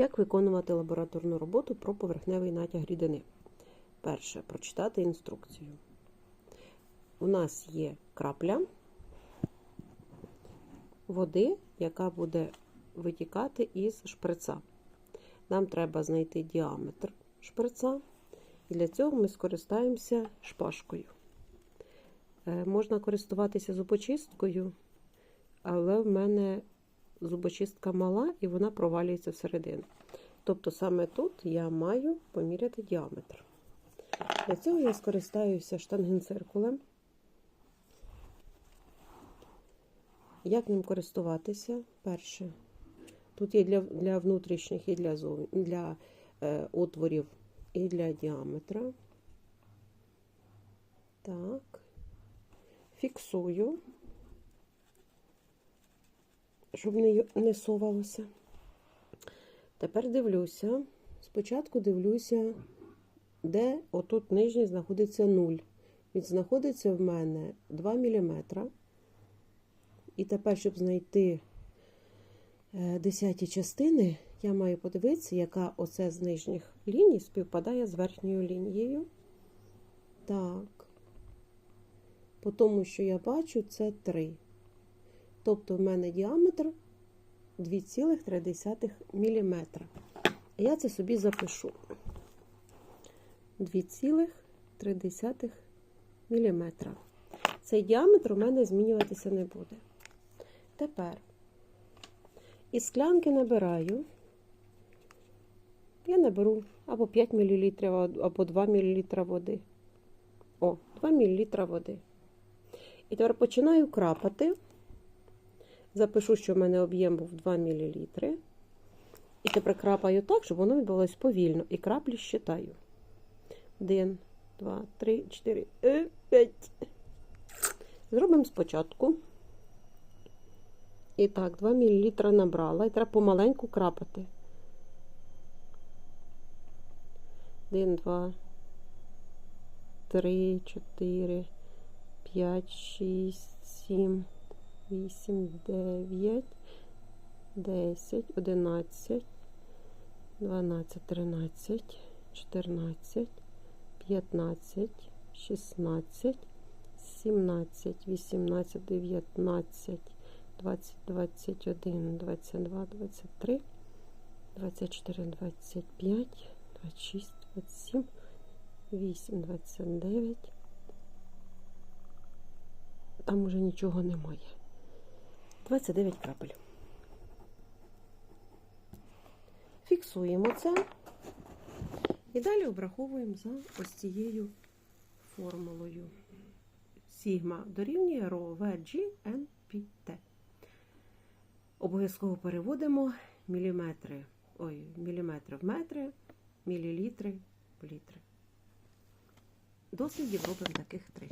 Як виконувати лабораторну роботу про поверхневий натяг рідини? Перше, прочитати інструкцію. У нас є крапля води, яка буде витікати із шприца. Нам треба знайти діаметр шприца, і для цього ми скористаємося шпажкою. Е, Можна користуватися зубочисткою, але в мене зубочистка мала і вона провалюється всередину. Тобто саме тут я маю поміряти діаметр. Для цього я скористаюся штангенциркулем. Як ним користуватися? Перше. Тут є для для внутрішніх і для зов... для е, отворів, і для діаметра. Так. Фіксую, щоб не, совалося. Тепер дивлюся. Спочатку дивлюся, де отут нижній знаходиться 0. Він знаходиться в мене 2 мм. І тепер, щоб знайти десяті частини, я маю подивитися, яка оце з нижніх ліній співпадає з верхньою лінією. Так. По тому, що я бачу, це 3. Тобто в мене діаметр 2,3 мм. Я це собі запишу. 2,3 мм. Цей діаметр у мене змінюватися не буде. Тепер із склянки набираю, я наберу або 5 мл, або 2 мл води. О, 2 мл води. І тепер починаю крапати. Запишу, що в мене об'єм був 2 мл. І тепер крапаю так, щоб воно відбулося повільно. І краплі щитаю. 1, 2, 3, 4, 5. Зробимо спочатку. І так, 2 мл набрала. І треба помаленьку крапати. 1, 2, 3, 4, 5, 6, 7, 8, 9, 10, 11, 12, 13, 14, 15, 16, 17, 18, 19, 20, 21, 22, 23, 24, 25, 26, 27, 8, 29. Там уже нічого немає. 29 крапель. Фіксуємо це. І далі обраховуємо за ось цією формулою. Сігма дорівнює ро VG NPT. Обов'язково переводимо міліметри, ой, міліметри в метри, мілілітри в літри. Дослідів робимо таких три.